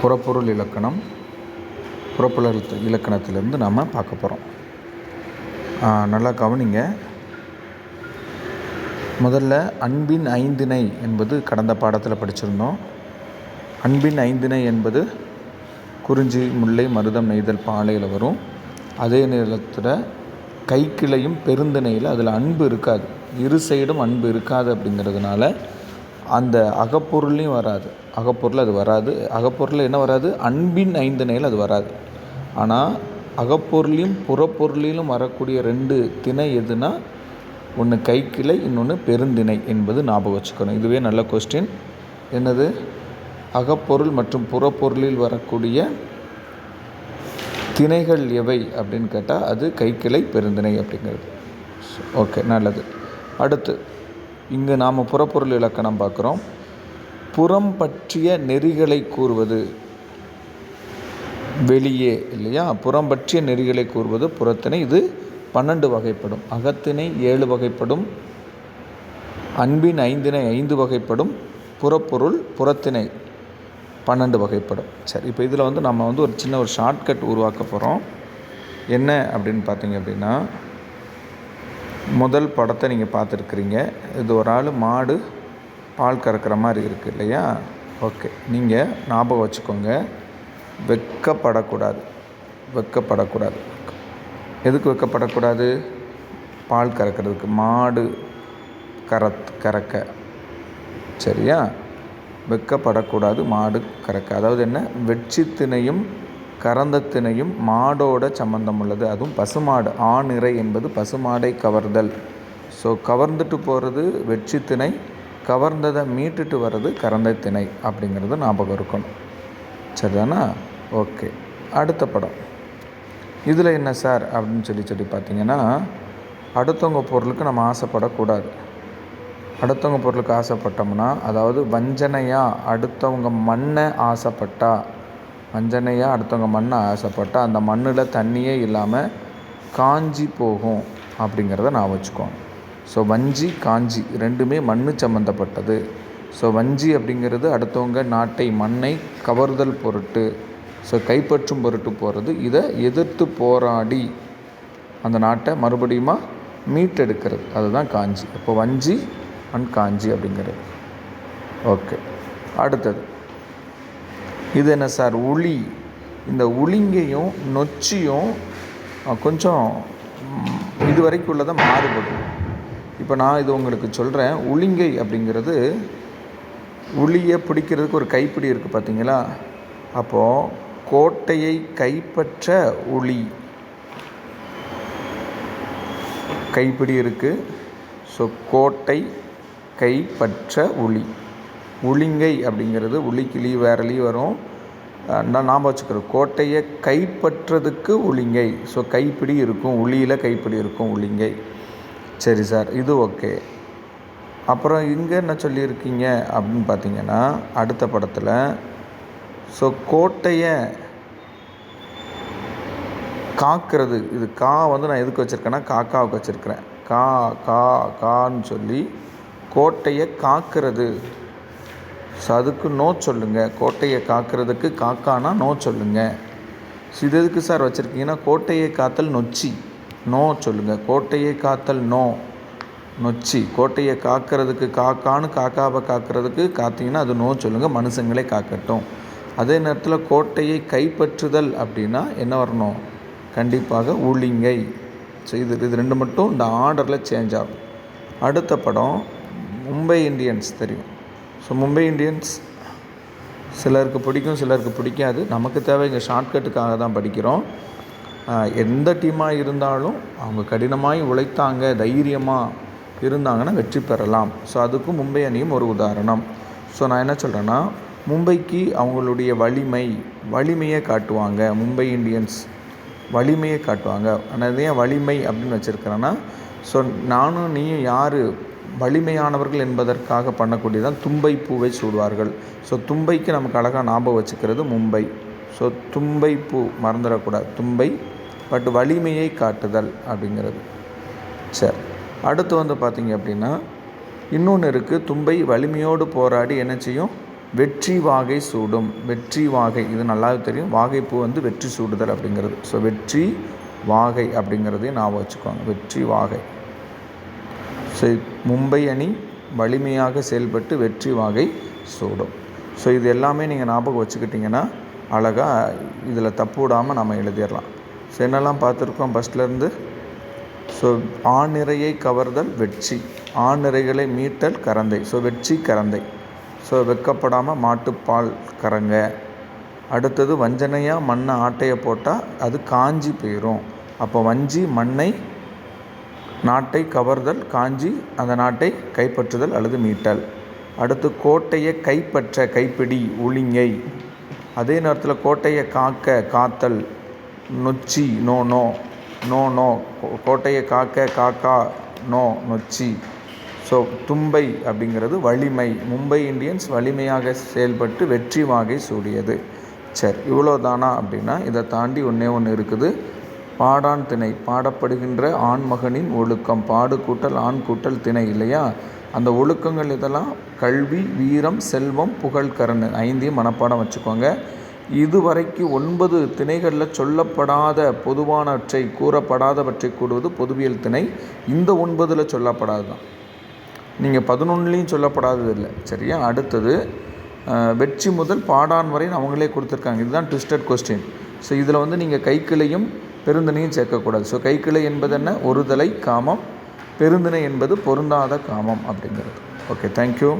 புறப்பொருள் இலக்கணம் புறப்பொருள் இலக்கணத்திலேருந்து நாம் பார்க்க போகிறோம் நல்லா கவனிங்க. முதல்ல அன்பின் ஐந்திணை என்பது கடந்த பாடத்தில் படிச்சிருந்தோம். அன்பின் ஐந்திணை என்பது குறிஞ்சி முல்லை மருதம் நெய்தல் பாலையில் வரும். அதே நேரத்தில் கைக்கிளையும் பெருந்திணையில் அதில் அன்பு இருக்காது. இரு சைடும் அன்பு இருக்காது அப்படிங்கிறதுனால அந்த அகப்பொருள்லையும் வராது. அகப்பொருள் அது வராது. அகப்பொருளில் என்ன வராது? அன்பின் ஐந்திணையில் அது வராது. ஆனால் அகப்பொருளையும் புறப்பொருளிலும் வரக்கூடிய ரெண்டு திணை எதுனா ஒன்று கைக்கிளை இன்னொன்று பெருந்திணை என்பது ஞாபகம் வச்சுக்கணும். இதுவே நல்ல கொஸ்டின் என்னது? அகப்பொருள் மற்றும் புறப்பொருளில் வரக்கூடிய திணைகள் எவை அப்படின்னு கேட்டால் அது கைக்கிளை பெருந்திணை அப்படிங்கிறது. ஓகே நல்லது. அடுத்து இங்கு நாம் புறப்பொருள் இலக்கணம் பார்க்குறோம். புறம் பற்றிய நெறிகளை கூறுவது வெளியே இல்லையா? புறம் பற்றிய நெறிகளை கூறுவது புறத்திணை இது பன்னெண்டு வகைப்படும். அகத்திணை ஏழு வகைப்படும். அன்பின் ஐந்திணை ஐந்து வகைப்படும். புறப்பொருள் புறத்திணை பன்னெண்டு வகைப்படும். சரி இப்போ இதில் வந்து நம்ம வந்து ஒரு சின்ன ஒரு ஷார்ட்கட் உருவாக்க போகிறோம் என்ன அப்படின்னு பார்த்தீங்க அப்படின்னா முதல் படத்தை நீங்கள் பார்த்துருக்குறீங்க. இது ஒரு ஆள் மாடு பால் கறக்கிற மாதிரி இருக்குது இல்லையா? ஓகே. நீங்கள் ஞாபகம் வச்சுக்கோங்க. வெக்கப்படக்கூடாது. வெக்கப்படக்கூடாது. எதுக்கு வெக்கப்படக்கூடாது? பால் கறக்கிறதுக்கு. மாடு கறத் கறக்க. சரியா? வெக்கப்படக்கூடாது மாடு கறக்க. அதாவது என்ன? வெட்சி திணையும் கறந்த திணையும் மாடோட சம்மந்தம் உள்ளது அதுவும் பசுமாடு. ஆணிறை என்பது பசுமாடை கவர்தல். ஸோ கவர்ந்துட்டு போகிறது வெற்றி திணை கவர்ந்ததை மீட்டுட்டு வர்றது கறந்த திணை அப்படிங்கிறது ஞாபகம் இருக்கணும். சரிதானா? ஓகே. அடுத்த படம். இதில் என்ன சார்? அப்படின்னு சொல்லி சொல்லி பார்த்தீங்கன்னா அடுத்தவங்க பொருளுக்கு நம்ம ஆசைப்படக்கூடாது. அடுத்தவங்க பொருளுக்கு ஆசைப்பட்டோம்னா அதாவது வஞ்சனையாக அடுத்தவங்க மண்ணை ஆசைப்பட்டா வஞ்சனையாக அடுத்தவங்க மண்ணை ஆசைப்பட்டால் அந்த மண்ணில் தண்ணியே இல்லாமல் காஞ்சி போகும் அப்படிங்கிறத நான் வச்சுக்கோங்க. ஸோ வஞ்சி காஞ்சி ரெண்டுமே மண் சம்மந்தப்பட்டது ஸோ வஞ்சி அப்படிங்கிறது அடுத்தவங்க நாட்டை மண்ணை கவர்தல் பொருட்டு ஸோ கைப்பற்றும் பொருட்டு போகிறது இதை எதிர்த்து போராடி அந்த நாட்டை மறுபடியுமா மீட்டெடுக்கிறது. அதுதான் காஞ்சி. இப்போ வஞ்சி அண்ட் காஞ்சி அப்படிங்கிறது. ஓகே. அடுத்தது. இது என்ன சார் உளி. இந்த உளிங்கையும் நொச்சியும் கொஞ்சம் இது வரைக்கும் உள்ளதை மாறுபடும். இப்போ நான் இது உங்களுக்கு சொல்கிறேன் உளிங்கை அப்படிங்கிறது உளியை பிடிக்கிறதுக்கு ஒரு கைப்பிடி இருக்குது பார்த்தீங்களா அப்போது கோட்டையை கைப்பற்ற உளி. கைப்பிடி இருக்குது ஸோ கோட்டை கைப்பற்ற உளி. உளிங்கை அப்படிங்கிறது உளிக்கிளி வேறலி வரும். நான் நாம் வச்சுக்கிறோம் கோட்டையை கைப்பற்றதுக்கு உளிங்கை. ஸோ கைப்பிடி இருக்கும். உளியில் கைப்பிடி இருக்கும் உளிங்கை. சரி சார் இது ஓகே. அப்புறம் இங்கே என்ன சொல்லியிருக்கீங்க அப்படின்னு பார்த்தீங்கன்னா அடுத்த படத்தில் ஸோ கோட்டையை காக்கிறது. இது கா வந்து நான் எதுக்கு வச்சுருக்கேன்னா காக்காவுக்கு வச்சுருக்கிறேன். கா கா கான்னு சொல்லி கோட்டையை காக்கிறது. ஸோ அதுக்கு நோ சொல்லுங்கள் கோட்டையை காக்கிறதுக்கு காக்கானா நோ சொல்லுங்கள் ஸோ இது எதுக்கு சார் வச்சுருக்கீங்கன்னா கோட்டையை காத்தல் நொச்சி. நோ சொல்லுங்கள் கோட்டையை காத்தல் நோ நொச்சி. கோட்டையை காக்கிறதுக்கு காக்கான்னு காக்காவை காக்கிறதுக்கு காத்தீங்கன்னா அது நோ சொல்லுங்கள் மனுஷங்களே காக்கட்டும். அதே நேரத்தில் கோட்டையை கைப்பற்றுதல் அப்படின்னா என்ன வரணும்? கண்டிப்பாக ஊழிங்கை ஸோ இது இது ரெண்டு மட்டும் இந்த ஆர்டரில் சேஞ்ச் ஆகும். அடுத்த படம் மும்பை இந்தியன்ஸ் தெரியும். ஸோ மும்பை இந்தியன்ஸ் சிலருக்கு பிடிக்கும் சிலருக்கு பிடிக்காது. நமக்கு தேவை இங்கே ஷார்ட்கட்டுக்காக தான் படிக்கிறோம். எந்த டீமாக இருந்தாலும் அவங்க கடினமாய் உழைத்தாங்க தைரியமாக இருந்தாங்கன்னா வெற்றி பெறலாம். ஸோ அதுக்கும் மும்பை அணியும் ஒரு உதாரணம். ஸோ நான் என்ன சொல்கிறேன்னா மும்பைக்கு அவங்களுடைய வலிமை வலிமையை காட்டுவாங்க. மும்பை இந்தியன்ஸ் வலிமையை காட்டுவாங்க. ஆனால் ஏன் வலிமை அப்படின்னு வச்சுருக்கிறேன்னா ஸோ நானும் நீயும் யார் வலிமையானவர்கள் என்பதற்காக பண்ணக்கூடியதான் தும்பை பூவை சூடுவார்கள். ஸோ தும்பைக்கு நமக்கு அழகாக ஞாபகம் வச்சுக்கிறது மும்பை. ஸோ தும்பை பூ மறந்துடக்கூடாது. தும்பை பட் வலிமையை காட்டுதல் அப்படிங்கிறது. சரி. அடுத்து வந்து பார்த்திங்க அப்படின்னா இன்னொன்று இருக்குது தும்பை வலிமையோடு போராடி என்ன செய்யும்? வெற்றி வாகை சூடும். வெற்றி வாகை இது நல்லாவே தெரியும். வாகைப்பூ வந்து வெற்றி சூடுதல் அப்படிங்கிறது. ஸோ வெற்றி வாகை அப்படிங்கிறதையும் ஞாபகம் வச்சுக்கோங்க. வெற்றி வாகை. ஸோ மும்பை அணி வலிமையாக செயல்பட்டு வெற்றி வாகை சூடும். ஸோ இது எல்லாமே நீங்கள் ஞாபகம் வச்சுக்கிட்டிங்கன்னா அழகாக இதில் தப்பு விடாமல் நம்ம எழுதிடலாம். ஸோ என்னெல்லாம் பார்த்துருக்கோம் ஃபஸ்ட்லேருந்து ஸோ ஆணிறையை கவர்தல் வெற்றி. ஆணிறைகளை மீட்டல் கரந்தை. ஸோ வெற்றி கரந்தை. ஸோ வெக்கப்படாமல் மாட்டுப்பால் கறங்க அடுத்தது வஞ்சனையாக மண்ணை ஆட்டையை போட்டால் அது காஞ்சி போயிடும் அப்போ வஞ்சி மண்ணை நாட்டை கவர்தல் காஞ்சி அந்த நாட்டை கைப்பற்றுதல் அல்லது மீட்டல். அடுத்து கோட்டையை கைப்பற்ற கைப்பிடி ஒளிங்கை அதே நேரத்தில் கோட்டையை காக்க காத்தல் நொச்சி நோ நோ. No no. கோ- கோட்டையை காக்க காக்கா நோ நொச்சி. ஸோ தும்பை அப்படிங்கிறது வலிமை. மும்பை இந்தியன்ஸ் வலிமையாக செயல்பட்டு வெற்றி வாகை சூடியது. சரி இவ்வளோ தானா அப்படின்னா இதை தாண்டி ஒன்றே ஒன்று இருக்குது. பாடான் திணை பாடப்படுகின்ற ஆண்மகனின் ஒழுக்கம். பாடு கூட்டல் ஆண் கூட்டல் திணை இல்லையா? அந்த ஒழுக்கங்கள் இதெல்லாம் கல்வி வீரம் செல்வம் புகழ் கரண் ஐந்தையும் மனப்பாடம் வச்சுக்கோங்க. இதுவரைக்கு ஒன்பது திணைகளில் சொல்லப்படாத பொதுவானவற்றை கூறப்படாதவற்றை கூடுவது பொதுவியல் திணை. இந்த ஒன்பதில் சொல்லப்படாது தான் நீங்கள் பதினொன்றுலேயும் சொல்லப்படாதது இல்லை சரியா? அடுத்தது வெற்றி முதல் பாடான் வரை அவங்களே கொடுத்துருக்காங்க. இதுதான் ட்விஸ்டட் கொஸ்டின் ஸோ இதில் வந்து நீங்கள் கைக்கிளையும் பெருந்திணையும் சேர்க்கக்கூடாது. ஸோ கைக்கிளை என்பது என்ன? ஒருதலை காமம் பெருந்திணை என்பது பொருந்தாத காமம் அப்படிங்கிறது. Okay thank you